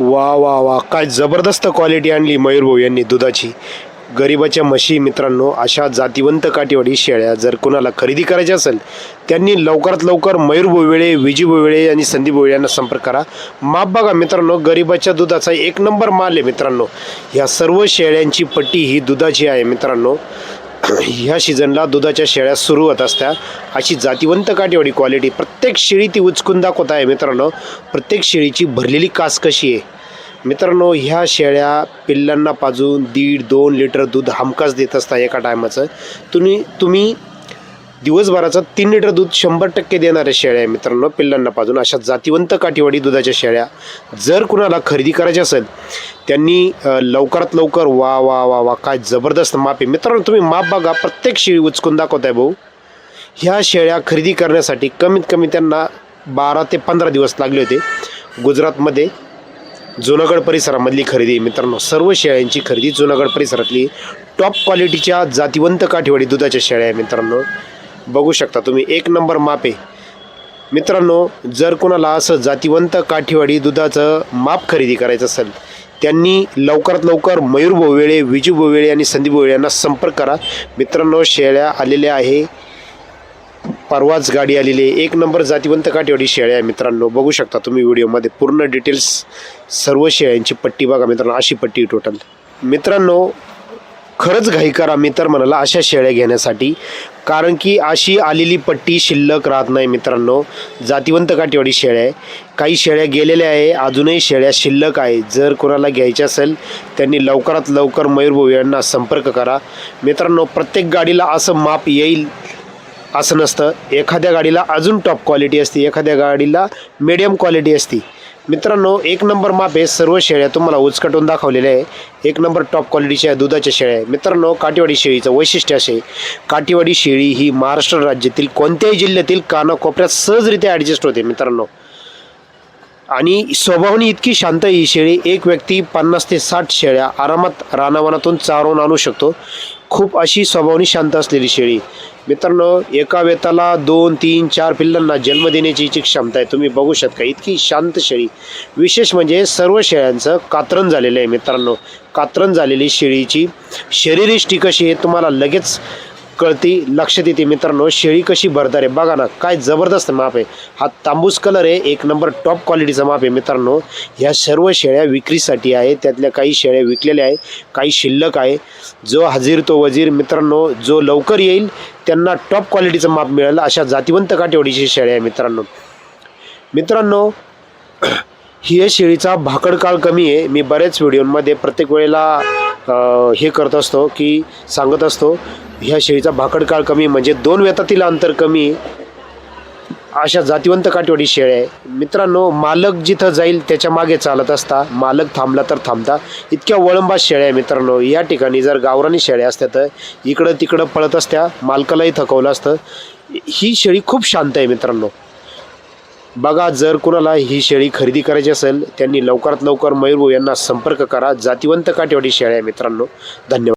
वा वा वा. काय जबरदस्त क्वालिटी आणली मयूरभाऊ यांनी दुधाची. गरिबाच्या म्हशी मित्रांनो अशा जातिवंत काठीवाडी शेळ्या जर कोणाला खरेदी करायच्या असेल त्यांनी लवकरात लवकर मयूर वेळे विजी बोवेळे आणि संदीप बोवेळे यांना संपर्क करा. माप बघा मित्रांनो गरिबाच्या दुधाचा एक नंबर माल आहे मित्रांनो. ह्या सर्व शेळ्यांची पट्टी ही दुधाची आहे मित्रांनो. ह्या सीझनला दुधाच्या शेळ्या सुरू होत असत्या. अशी जातिवंत काठीवाडी क्वालिटी प्रत्येक शेळी ती उचकून दाखवत आहे मित्रांनो. प्रत्येक शेळीची भरलेली कास कशी आहे? मित्रांनो ह्या शेळ्या पिल्लांना पाजून दीड दोन लिटर दूध हमखास देत असता एका टायमाचं तुम्ही तुम्ही दिवसभराचं तीन लिटर दूध शंभर टक्के देणाऱ्या शेळ्या आहे मित्रांनो पिल्लांना पाजून. अशा जातिवंत काठीवाडी दुधाच्या शेळ्या जर कुणाला खरेदी करायच्या असेल त्यांनी लवकरात लवकर वा वा वा वा काय जबरदस्त माप आहे. मित्रांनो तुम्ही माप बघा प्रत्येक शेळी उचकून दाखवताय भाऊ. ह्या शेळ्या खरेदी करण्यासाठी कमीत कमी त्यांना बारा ते पंधरा दिवस लागले होते. गुजरातमध्ये जुनागड परिसरामधली खरेदी मित्रांनो सर्व शेळ्यांची खरेदी जुनागड परिसरातली टॉप क्वालिटीच्या जातिवंत काठीवाडी दुधाच्या शेळ्या आहे मित्रांनो. बघू शकता तुम्ही एक नंबर माप आहे. मित्रांनो जर कोणाला असं जातिवंत काठीवाडी दुधाचं माप खरेदी करायचं असेल त्यांनी लवकरात लवकर मयूर बोवेळे विजू बोवेळे आणि संदीप बोवेळे यांना संपर्क करा. मित्रांनो शेळ्या आलेल्या आहे. परवाच गाडी आलेली आहे. एक नंबर जातिवंत काठेवाडी शेळ्या आहे मित्रांनो. बघू शकता तुम्ही व्हिडिओमध्ये पूर्ण डिटेल्स सर्व शेळ्यांची पट्टी बघा मित्रांनो. अशी पट्टी टोटल मित्रांनो खरंच घाई करा मी तर म्हणाला अशा शेळ्या घेण्यासाठी. कारण की अशी आलेली पट्टी शिल्लक राहत नाही मित्रांनो. जातिवंत काठीवाडी शेळ्या आहे. काही शेळ्या गेलेल्या आहे अजूनही शेळ्या शिल्लक आहे. जर कोणाला घ्यायच्या असेल त्यांनी लवकरात लवकर मयूरभाऊ यांना संपर्क करा. मित्रांनो प्रत्येक गाडीला असं माप येईल असं नसतं. एखाद्या गाडीला अजून टॉप क्वालिटी असते एखाद्या गाडीला मिडियम क्वालिटी असते. मित्रांनो एक नंबर माप सर्व शेळ्या तुम्हाला उचकटून दाखवलेल्या आहे. एक नंबर टॉप क्वालिटीच्या दुधाच्या शेळ्या आहे. मित्रांनो काठीवाडी शेळीचं वैशिष्ट्य असे काठीवाडी शेळी ही महाराष्ट्र राज्यातील कोणत्याही जिल्ह्यातील कानाकोपऱ्यात सहजरित्या ॲडजस्ट होते मित्रांनो. आणि स्वभावाने इतकी शांत आहे ही शेळी एक व्यक्ती पन्नास ते साठ शेळ्या आरामात रानावनातून चारवून आणू शकतो. खूप अशी स्वभावनी शांत असलेली शेळी. मित्रांनो एका वेताला दोन तीन चार पिल्लांना जन्म देण्याची जी क्षमता आहे. तुम्ही बघू शकता इतकी शांत शेळी. विशेष म्हणजे सर्व शेळ्यांचं कातरण झालेलं आहे मित्रांनो. कातरण झालेली शेळीची शरीरिष्टी कशी आहे तुम्हाला लगेच कळती लक्ष देते. मित्रांनो शेळी कशी भरदार आहे? बघा ना काय जबरदस्त माप आहे. हा तांबूस कलर आहे. एक नंबर टॉप क्वालिटीचा माप आहे मित्रांनो. ह्या सर्व शेळ्या विक्रीसाठी आहे. त्यातल्या काही शेळ्या विकलेल्या आहे काही शिल्लक आहे. जो हजीर तो वजीर मित्रांनो जो लवकर येईल त्यांना टॉप क्वालिटीचं माप मिळेल अशा जातिवंत काठेवडीची शेळ्या आहे मित्रांनो. मित्रांनो ही या शेळीचा भाकड काळ कमी आहे. मी बऱ्याच व्हिडिओमध्ये प्रत्येक वेळेला हे करत असतो की सांगत असतो ह्या शेळीचा भाकड काळ कमी म्हणजे दोन वेतातील अंतर कमी अशा जातिवंत काठवडी शेळ्या आहे. मित्रांनो मालक जिथं जाईल त्याच्यामागे चालत असता. मालक थांबला तर थांबता. इतक्या वळंबा शेळ्या आहे मित्रांनो. या ठिकाणी जर गावरानी शेळ्या असत्या तर इकडं तिकडं पळत असत्या. मालकालाही थकवलं असतं. ही शेळी खूप शांत आहे मित्रांनो. बघा जर कुणाला ही शेळी खरेदी करायची असेल त्यांनी लवकरात लवकर मयूरभाऊ यांना संपर्क करा. जातिवंत काठेवाडी शेळ्या मित्रांनो. धन्यवाद.